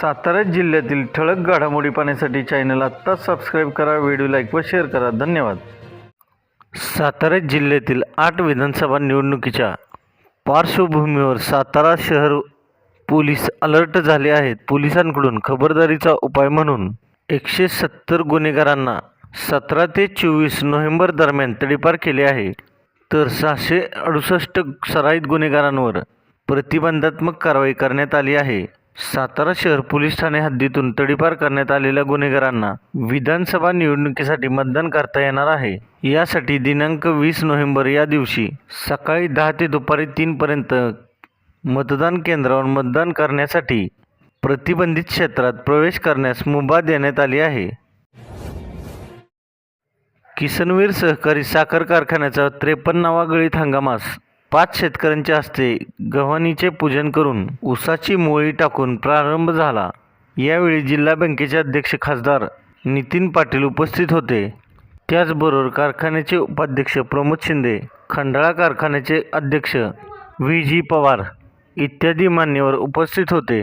सातारा जिल्ह्यातील ठळक घडामोडी पाहण्यासाठी चॅनल आत्ताच सबस्क्राईब करा व्हिडिओ लाईक व शेअर करा. धन्यवाद. सातारा जिल्ह्यातील आठ विधानसभा निवडणुकीच्या पार्श्वभूमीवर सातारा शहर पोलीस अलर्ट झाले आहेत. पोलिसांकडून खबरदारीचा उपाय म्हणून एकशे सत्तर गुन्हेगारांना सतरा ते चोवीस नोव्हेंबर दरम्यान तडीपार केले आहे. तर सहाशे अडुसष्ट सराईत गुन्हेगारांवर प्रतिबंधात्मक कारवाई करण्यात आली आहे. सातारा शहर पोलीस ठाणे हद्दीतून तडीपार करण्यात आलेल्या गुन्हेगारांना विधानसभा निवडणुकीसाठी मतदान करता येणार आहे. यासाठी दिनांक वीस नोव्हेंबर या दिवशी सकाळी दहा ते दुपारी तीनपर्यंत मतदान केंद्रावर मतदान करण्यासाठी प्रतिबंधित क्षेत्रात प्रवेश करण्यास मुभा देण्यात आली आहे. किसनवीर सहकारी साखर कारखान्याचा त्रेपन्नावा गळीत हंगामास पाच शेतकऱ्यांच्या हस्ते गव्हाणीचे पूजन करून ऊसाची मोळी टाकून प्रारंभ झाला. यावेळी जिल्हा बँकेचे अध्यक्ष खासदार नितीन पाटील उपस्थित होते. त्याचबरोबर कारखान्याचे उपाध्यक्ष प्रमोद शिंदे खंडाळा कारखान्याचे अध्यक्ष व्ही. जी. पवार इत्यादी मान्यवर उपस्थित होते.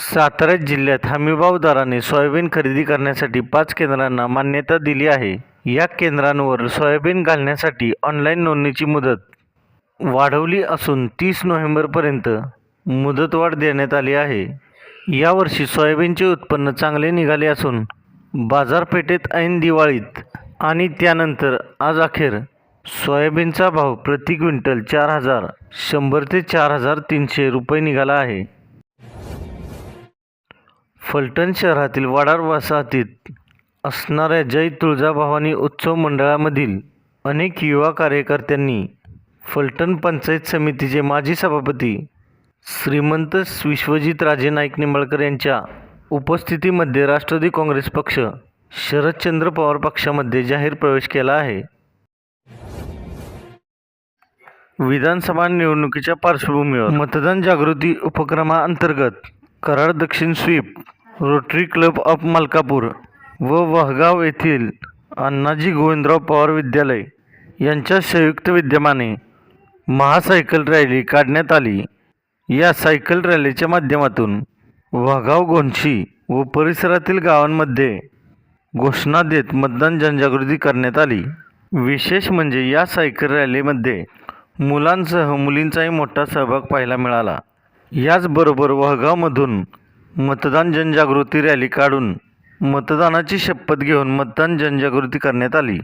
सातारा जिल्ह्यात हमीभाव दराने सोयाबीन खरेदी करण्यासाठी पाच केंद्रांना मान्यता दिली आहे. या केंद्रांवर सोयाबीन घालण्यासाठी ऑनलाईन नोंदणीची मुदत वाढवली असून तीस नोव्हेंबरपर्यंत मुदतवाढ देण्यात आली आहे. यावर्षी सोयाबीनचे उत्पन्न चांगले निघाले असून बाजारपेठेत ऐन दिवाळीत आणि त्यानंतर आज अखेर सोयाबीनचा भाव प्रति क्विंटल चार हजार शंभर ते चार हजार तीनशे रुपये निघाला आहे. फलटण शहरातील वडार वसाहतीत असणाऱ्या जय तुळजाभवानी उत्सव मंडळामधील अनेक युवा कार्यकर्त्यांनी फलटण पंचायत समितीचे माजी सभापती श्रीमंत विश्वजित राजे नाईक निंबाळकर यांच्या उपस्थितीमध्ये राष्ट्रवादी काँग्रेस पक्ष शरदचंद्र पवार पक्षामध्ये जाहीर प्रवेश केला आहे. विधानसभा निवडणुकीच्या पार्श्वभूमीवर मतदान जागृती उपक्रमाअंतर्गत Karad Dakshin SVEEP rotary club of Malkapur व वहगाव येथील अण्णाजी गोविंदराव पवार विद्यालय यांच्या संयुक्त विद्यमाने महासायकल रॅली काढण्यात आली. या सायकल रॅलीच्या माध्यमातून वाघाव गोंशी व परिसरातील गावांमध्ये घोषणा देत मतदान जनजागृती करण्यात आली. विशेष म्हणजे या सायकल रॅलीमध्ये मुलांसह मुलींचाही मोठा सहभाग पाहायला मिळाला. याचबरोबर वहगावमधून मतदान जनजागृती रॅली काढून मतदानाची शपथ घेऊन मतदान जनजागृती करण्यात आली.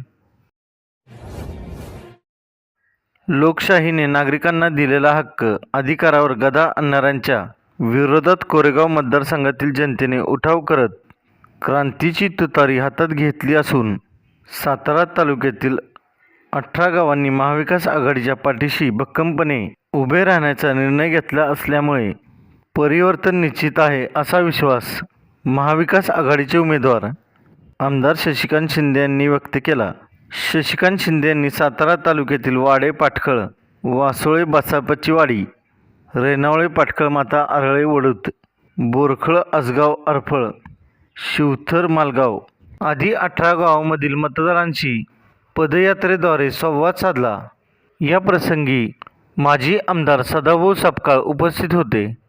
लोकशाहीने नागरिकांना दिलेला हक्क अधिकारावर गदा आणणाऱ्यांच्या विरोधात कोरेगाव मतदारसंघातील जनतेने उठाव करत क्रांतीची तुतारी हातात घेतली असून सातारा तालुक्यातील अठरा गावांनी महाविकास आघाडीच्या पाठीशी भक्कमपणे उभे राहण्याचा निर्णय घेतला असल्यामुळे परिवर्तन निश्चित आहे असा विश्वास महाविकास आघाडीचे उमेदवार आमदार शशिकांत शिंदे यांनी व्यक्त केला. शशिकांत शिंदे यांनी सातारा तालुक्यातील वाडे पाटखळ वासोळे बसापच्चीवाडी रेणावळे पाटखळ माता आरळे वडूत बोरखळ आसगाव अरफळ शिवथर मालगाव आदी अठरा गावामधील मतदारांशी पदयात्रेद्वारे संवाद साधला. या प्रसंगी माजी आमदार सदाभाऊ सापकाळ उपस्थित होते.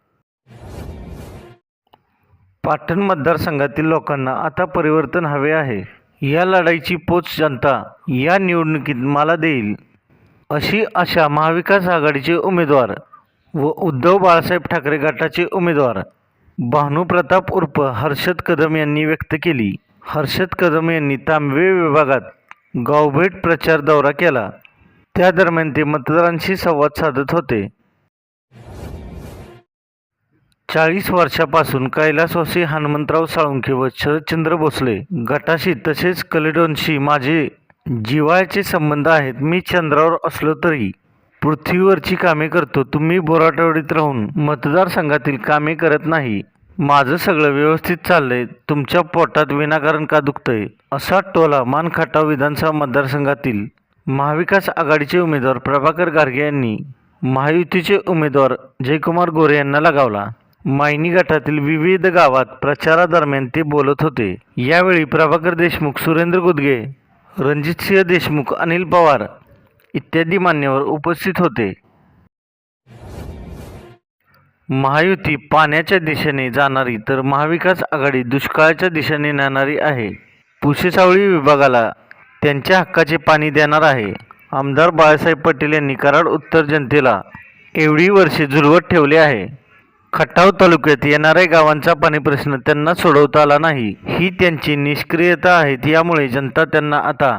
पाटण मतदारसंघातील लोकांना आता परिवर्तन हवे आहे. या लढाईची पोच जनता या निवडणुकीत मला देईल. अशी आशा महाविकास आघाडीचे उमेदवार व उद्धव बाळासाहेब ठाकरे गटाचे उमेदवार भानुप्रताप उर्फ हर्षद कदम यांनी व्यक्त केली. हर्षद कदम यांनी तांबवे विभागात गावभेट प्रचार दौरा केला. त्या दरम्यान ते मतदारांशी संवाद साधत होते. चाळीस वर्षापासून कैलासवासी हनुमंतराव साळुंखे व शरदचंद्र भोसले गटाशी तसेच कलेडोनशी माझे जिवाळ्याचे संबंध आहेत. मी चंद्रावर असलो तरी पृथ्वीवरची कामे करतो. तुम्ही बोराटवडीत राहून मतदारसंघातील कामे करत नाही. माझं सगळं व्यवस्थित चाललंय. तुमच्या पोटात विनाकारण का दुखतंय? असा टोला मानखटाव विधानसभा मतदारसंघातील महाविकास आघाडीचे उमेदवार प्रभाकर गारगे यांनी महायुतीचे उमेदवार जयकुमार गोरे यांना लगावला. मायनी गटातील विविध गावात प्रचारादरम्यान ते बोलत होते. यावेळी प्रभाकर देशमुख सुरेंद्र गुदगे रणजितसिंह देशमुख अनिल पवार इत्यादी मान्यवर उपस्थित होते. महायुती पाण्याच्या दिशेने जाणारी तर महाविकास आघाडी दुष्काळाच्या दिशेने नेणारी आहे. पुसेसावळी विभागाला त्यांच्या हक्काचे पाणी देणार आहे. आमदार बाळासाहेब पटेल यांनी कराड उत्तर जनतेला एवढी वर्षे झुलवत ठेवले आहे. खटाव तालुक्यात येणाऱ्या गावांचा पाणी प्रश्न त्यांना सोडवता आला नाही. ही त्यांची निष्क्रियता आहे यामुळे जनता त्यांना आता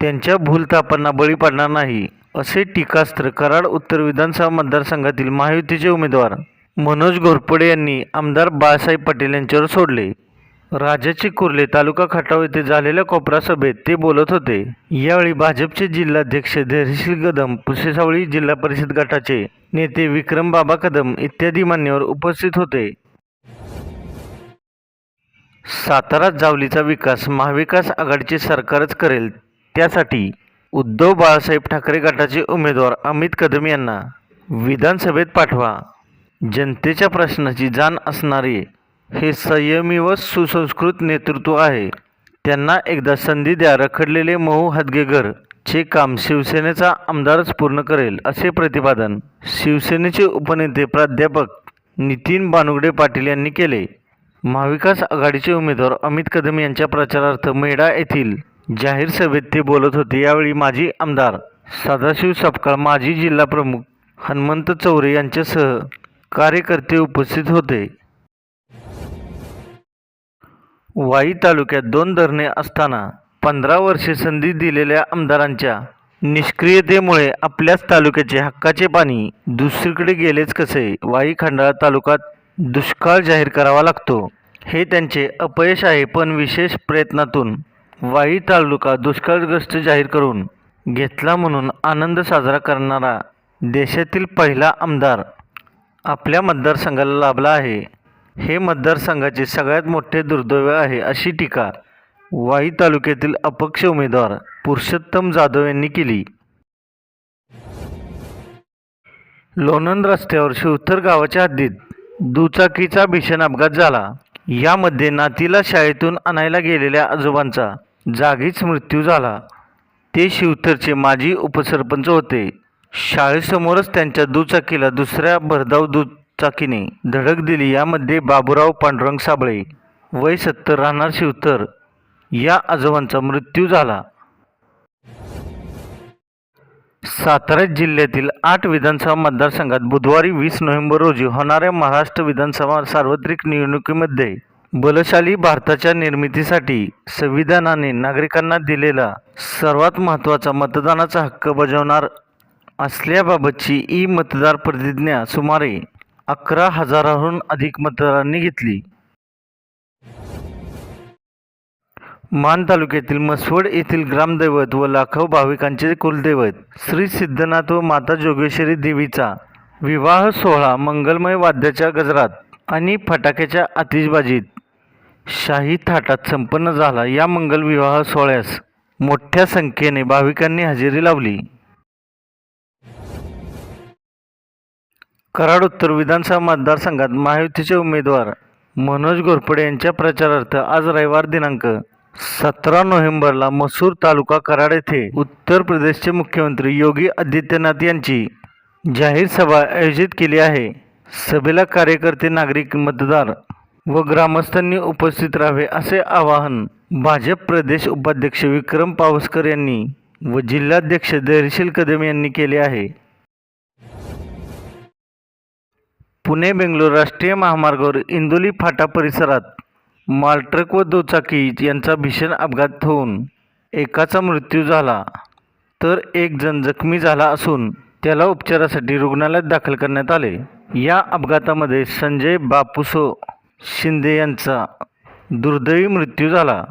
त्यांच्या भूलथापांना बळी पडणार नाही असे टीकास्त्र कराड उत्तर विधानसभा मतदारसंघातील महायुतीचे उमेदवार मनोज घोरपडे यांनी आमदार बाळासाहेब पटेल यांच्यावर सोडले. राजाची कुर्ले तालुका खटाव येथे झालेल्या कोपरा सभेत ते बोलत होते. यावेळी भाजपचे जिल्हाध्यक्ष धैर्यशील कदम पुसेसावळी जिल्हा परिषद गटाचे नेते विक्रम बाबा कदम इत्यादी मान्यवर उपस्थित होते. सातारा जावलीचा विकास महाविकास आघाडीचे सरकारच करेल त्यासाठी उद्धव बाळासाहेब ठाकरे गटाचे उमेदवार अमित कदम यांना विधानसभेत पाठवा. जनतेच्या प्रश्नाची जाण असणारे हे संयमी व सुसंस्कृत नेतृत्व आहे. त्यांना एकदा संधी द्या रखडलेले मऊ हदगेगर चे काम शिवसेनेचा आमदारच पूर्ण करेल असे प्रतिपादन शिवसेनेचे उपनेते प्राध्यापक नितीन बानुगडे पाटील यांनी केले. महाविकास आघाडीचे उमेदवार अमित कदम यांच्या प्रचारार्थ मेढा येथील जाहीर सभेत ते बोलत होते. यावेळी माजी आमदार सदाशिव सपकाळ माजी जिल्हा प्रमुख हनुमंत चौरे यांच्यासह कार्यकर्ते उपस्थित होते. वाई तालुक्यात दोन धरणे असताना पंधरा वर्षे संधी दिलेल्या आमदारांच्या निष्क्रियतेमुळे आपल्याच तालुक्याचे हक्काचे पाणी दुसरीकडे गेलेच कसे वाई खंडाळा तालुक्यात दुष्काळ जाहीर करावा लागतो. हे त्यांचे अपयश आहे पण विशेष प्रयत्नातून वाई तालुका दुष्काळग्रस्त जाहीर करून घेतला म्हणून आनंद साजरा करणारा देशातील पहिला आमदार आपल्या मतदारसंघाला लाभला आहे. हे मतदारसंघाचे सगळ्यात मोठे दुर्दैव आहे अशी टीका वाई तालुक्यातील अपक्ष उमेदवार पुरुषोत्तम जाधव यांनी केली. लोणंद रस्त्यावर शिवथर गावाच्या हद्दीत दुचाकीचा भीषण अपघात झाला. यामध्ये नातीला शाळेतून आणायला गेलेल्या आजोबांचा जागीच मृत्यू झाला. ते शिवथरचे माजी उपसरपंच होते. शाळेसमोरच त्यांच्या दुचाकीला दुसऱ्या भरधाव चाकीने धडक दिली. यामध्ये बाबूराव पांडुरंग साबळे वय सत्तर राहणार शिवतर या आजोबांचा मृत्यू झाला. सातारा जिल्ह्यातील आठ विधानसभा मतदारसंघात बुधवारी वीस नोव्हेंबर रोजी होणाऱ्या महाराष्ट्र विधानसभा सार्वत्रिक निवडणुकीमध्ये बलशाली भारताच्या निर्मितीसाठी संविधानाने नागरिकांना दिलेला सर्वात महत्त्वाचा मतदानाचा हक्क बजावणार असल्याबाबतची ई मतदार प्रतिज्ञा सुमारे अकरा हजाराहून अधिक मतदारांनी घेतली. मान तालुक्यातील मसवड येथील ग्रामदैवत व लाखो भाविकांचे कुलदैवत श्री सिद्धनाथ व माता जोगेश्वरी देवीचा विवाह सोहळा मंगलमय वाद्याच्या गजरात आणि फटाक्याच्या आतिषबाजीत शाही थाटात संपन्न झाला. या मंगल विवाह सोहळ्यास मोठ्या संख्येने भाविकांनी हजेरी लावली. कराड उत्तर विधानसभा मतदारसंघात महायुतीचे उमेदवार मनोज घोरपडे यांच्या प्रचारार्थ आज रविवार दिनांक सतरा नोव्हेंबरला मसूर तालुका कराड येथे उत्तर प्रदेशचे मुख्यमंत्री योगी आदित्यनाथ यांची जाहीर सभा आयोजित केली आहे. सभेला कार्यकर्ते नागरिक मतदार व ग्रामस्थांनी उपस्थित राहावे असे आवाहन भाजप प्रदेश उपाध्यक्ष विक्रम पावसकर यांनी व जिल्हाध्यक्ष धैर्यशील कदम यांनी केले आहे. पुणे बेंगलोर राष्ट्रीय महामार्गावर इंदोली फाटा परिसरात मालट्रक व दुचाकी यांचा भीषण अपघात होऊन एकाचा मृत्यू झाला. तर एक जण जखमी झाला असून त्याला उपचारासाठी रुग्णालयात दाखल करण्यात आले. या अपघातामध्ये संजय बापुसो शिंदे यांचा दुर्दैवी मृत्यू झाला.